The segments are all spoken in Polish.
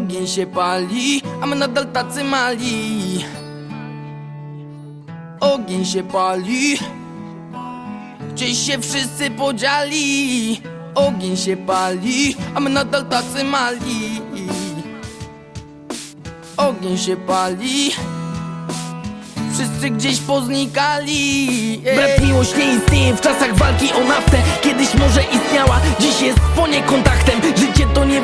Ogień się pali, a my nadal tacy mali. Ogień się pali Gdzieś się wszyscy podzieli Ogień się pali, a my nadal tacy mali. Ogień się pali Wszyscy gdzieś poznikali. Ej. Brat miłość nie istnieje w czasach walki o naftę. Kiedyś może istniała, dziś jest ponie kontaktem. Życie to przymusowo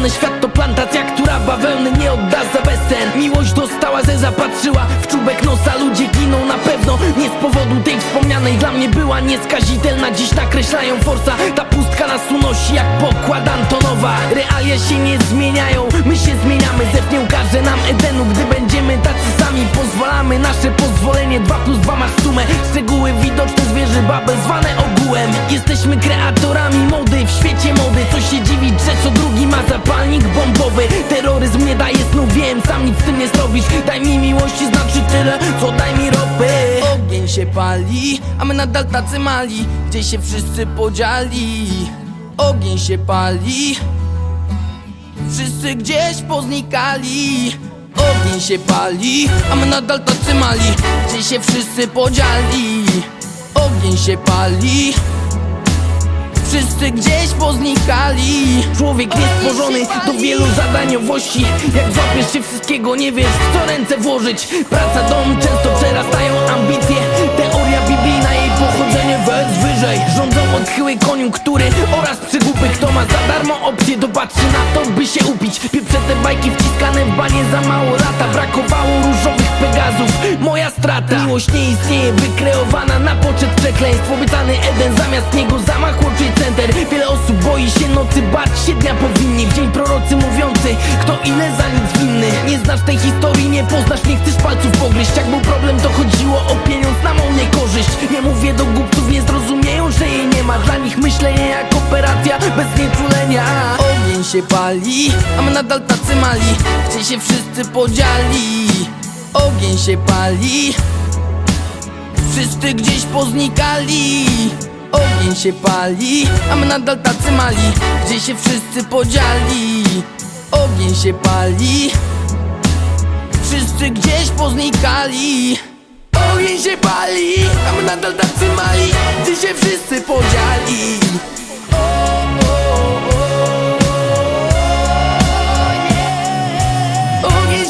bawełnę Świat to plantacja, która bawełny nie odda za bezcen. Miłość dostała, ze zapatrzyła w czubek nosa. Ludzie giną na pewno, nie z powodu tej wspomnianej. Dla mnie była nieskazitelna, dziś nakreślają forsa. Ta pustka nas unosi jak pokład Antonowa. Realia się nie zmieniają, my się zmieniamy. Zepnie ukaże nam Edenu, gdy będziemy tacy sami. Pozwalamy nasze pozwolenie, 2 plus 2 masz sumę. Szczegóły widoczne zwierzy babel zwane ogółem. Jesteśmy kreatorami nic z tym nie zrobisz. Daj mi miłości, znaczy tyle, co daj mi ropy. Ogień się pali, a my nadal tacy mali Gdzie się wszyscy podzieli Ogień się pali Wszyscy gdzieś poznikali. Ogień się pali, a my nadal tacy mali Gdzie się wszyscy podzieli Ogień się pali Wszyscy gdzieś poznikali. Człowiek jest stworzony do wielu zadaniowości. Jak złapiesz się wszystkiego, nie wiesz w co ręce włożyć. Praca, dom często przerastają ambicje. Teoria biblijna, jej pochodzenie wez wyżej. Rządzą odchyły koniunktury oraz przygłupy. Kto ma za darmo opcję, to patrzy na to, by się upić. Pieprze te bajki wciskane w banie za mało lata. Brakowało różowych pegazów, moja strata. Miłość nie istnieje, wykreowana na poczet przekleństw Obiecany Eden, zamiast niego zamach łączy center. Wiele osób boi się nocy, bać się dnia powinni. W dzień prorocy mówiący, kto ile za nic winny. Nie znasz tej historii, nie poznasz, nie chcesz palców pogryźć. Jak był problem, to chodziło o pieniądz na mą niekorzyść Nie mówię do głupców, nie zrozumieją, że jej nie ma. Dla nich myślenie jak operacja bez nieczulenia. Ogień się pali, a my nadal tacy mali. Gdzie się wszyscy podzieli Ogień się pali Wszyscy gdzieś poznikali Ogień się pali, a my nadal tacy mali Gdzie się wszyscy podzieli Ogień się pali Wszyscy gdzieś poznikali Ogień się pali, a my nadal tacy mali Gdzie się wszyscy podzieli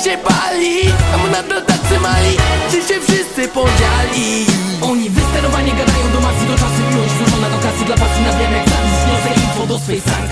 się pali, a my nadal tacy mali Czy się wszyscy podzieli Kasıda basına demek Yoksa info dost face